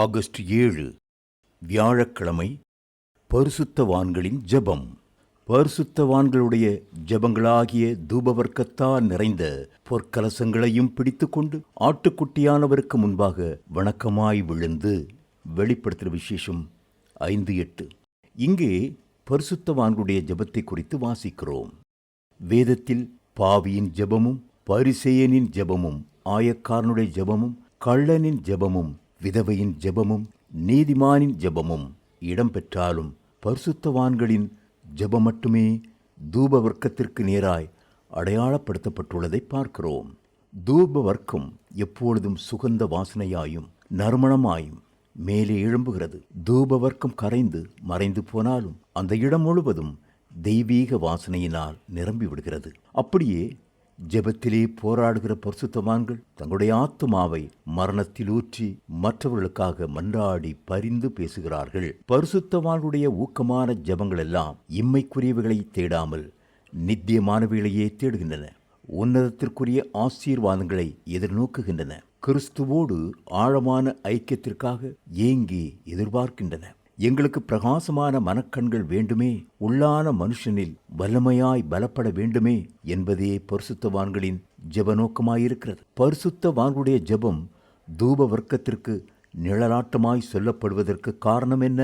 August ஏழு வியாழக்கிழமை பரிசுத்தவான்களின் ஜெபம். பரிசுத்தவான்களுடைய ஜெபங்களாகிய தூபவர்க்கத்தால் நிறைந்த பொற்கலசங்களையும் பிடித்துக்கொண்டு ஆட்டுக்குட்டியானவருக்கு முன்பாக வணக்கமாய் விழுந்து வெளிப்படுத்துகிற விசேஷம் ஐந்து எட்டு. இங்கே பரிசுத்தவான்களுடைய ஜெபத்தை குறித்து வாசிக்கிறோம். வேதத்தில் பாவியின் ஜெபமும் பரிசேயனின் ஜெபமும் ஆயக்காரனுடைய ஜெபமும் கள்ளனின் ஜெபமும் விதவையின் ஜெபமும் நீதிமானின் ஜெபமும் இடம்பெற்றாலும் பரிசுத்தவான்களின் ஜெபம் மட்டுமே தூப வர்க்கத்திற்கு நேராய் அடையாளப்படுத்தப்பட்டுள்ளதை பார்க்கிறோம். தூப வர்க்கம் எப்பொழுதும் சுகந்த வாசனையாயும் நறுமணமாயும் மேலே எழும்புகிறது. தூப வர்க்கம் கரைந்து மறைந்து போனாலும் அந்த இடம் முழுவதும் தெய்வீக வாசனையினால் நிரம்பி விடுகிறது அப்படியே ஜெபத்திலே போராடுகிற பரிசுத்தவான்கள் தங்களுடைய ஆத்துமாவை மரணத்தில் ஊற்றி மற்றவர்களுக்காக மன்றாடி பரிந்து பேசுகிறார்கள். பரிசுத்தவான்களுடைய ஊக்கமான ஜெபங்கள் எல்லாம் இம்மைக்குரியவைகளை தேடாமல் நித்தியமானவைகளையே தேடுகின்றன. உன்னதத்திற்குரிய ஆசீர்வாதங்களை எதிர்நோக்குகின்றன. கிறிஸ்துவோடு ஆழமான ஐக்கியத்திற்காக ஏங்கி எதிர்பார்க்கின்றன. எங்களுக்கு பிரகாசமான மனக்கண்கள் வேண்டுமே உள்ளான மனுஷனில் வல்லமையாய் பலப்பட வேண்டுமே என்பதே பரிசுத்தவான்களின் ஜெப நோக்கமாயிருக்கிறது பரிசுத்தவான்களுடைய ஜெபம் தூப வர்க்கத்திற்கு நிழலாட்டமாய் சொல்லப்படுவதற்கு காரணம் என்ன?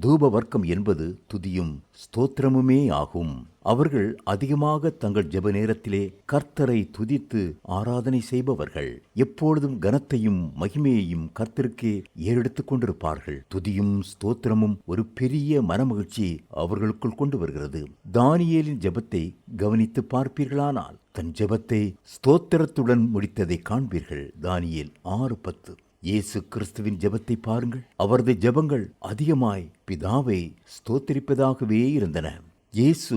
தூப வர்க்கம் என்பது துதியும் ஸ்தோத்திரமுமே ஆகும். அவர்கள் அதிகமாக தங்கள் ஜெப நேரத்திலே கர்த்தரை துதித்து ஆராதனை செய்பவர்கள். எப்பொழுதும் கனத்தையும் மகிமையையும் கர்த்தருக்கே ஏறெடுத்துக் கொண்டிருப்பார்கள். துதியும் ஸ்தோத்திரமும் ஒரு பெரிய மனமகிழ்ச்சி அவர்களுக்குள் கொண்டு வருகிறது. தானியேலின் ஜெபத்தை கவனித்து பார்ப்பீர்களானால் தன் ஜெபத்தை ஸ்தோத்திரத்துடன் முடித்ததை காண்பீர்கள். தானியேல் ஆறு பத்து. இயேசு கிறிஸ்துவின் ஜெபத்தை பாருங்கள். அவரது ஜெபங்கள் அதிகமாய் பிதாவை ஸ்தோத்திரிப்பதாகவே இருந்தன. இயேசு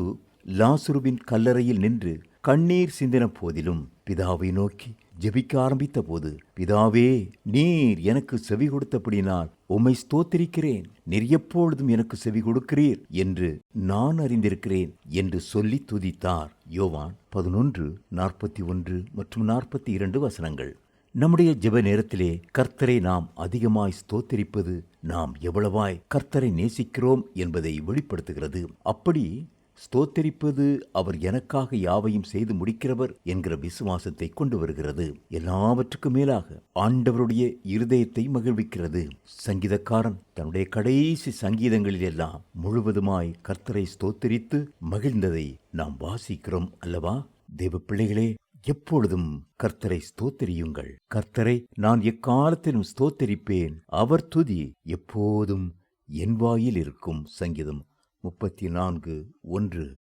லாசுருவின் கல்லறையில் நின்று கண்ணீர் சிந்தின போதிலும் பிதாவை நோக்கி ஜெபிக்க ஆரம்பித்த போது பிதாவே நீர் எனக்கு செவி கொடுத்தபடினால் உம்மை ஸ்தோத்திரிக்கிறேன். நீர் எப்பொழுதும் எனக்கு செவி கொடுக்கிறீர் என்று நான் அறிந்திருக்கிறேன் என்று சொல்லி துதித்தார். யோவான் பதினொன்று நாற்பத்தி ஒன்று மற்றும் நாற்பத்தி இரண்டு வசனங்கள். நம்முடைய ஜெப நேரத்திலே கர்த்தரை நாம் அதிகமாய் ஸ்தோத்தரிப்பது நாம் எவ்வளவாய் கர்த்தரை நேசிக்கிறோம் என்பதை வெளிப்படுத்துகிறது. அப்படி ஸ்தோத்தரிப்பது அவர் எனக்காக யாவையும் செய்து முடிக்கிறவர் என்கிற விசுவாசத்தை கொண்டு வருகிறது. எல்லாவற்றுக்கும் மேலாக ஆண்டவருடைய இருதயத்தை மகிழ்விக்கிறது. சங்கீதக்காரன் தன்னுடைய கடைசி சங்கீதங்களில் எல்லாம் முழுவதுமாய் கர்த்தரை ஸ்தோத்தரித்து மகிழ்ந்ததை நாம் வாசிக்கிறோம் அல்லவா? தேவ பிள்ளைகளே எப்பொழுதும் கர்த்தரை ஸ்தோத்தரியுங்கள். கர்த்தரை நான் எக்காலத்திலும் ஸ்தோத்தரிப்பேன். அவர் துதி எப்போதும் என் வாயில் இருக்கும் சங்கீதம் முப்பத்தி நான்கு ஒன்று.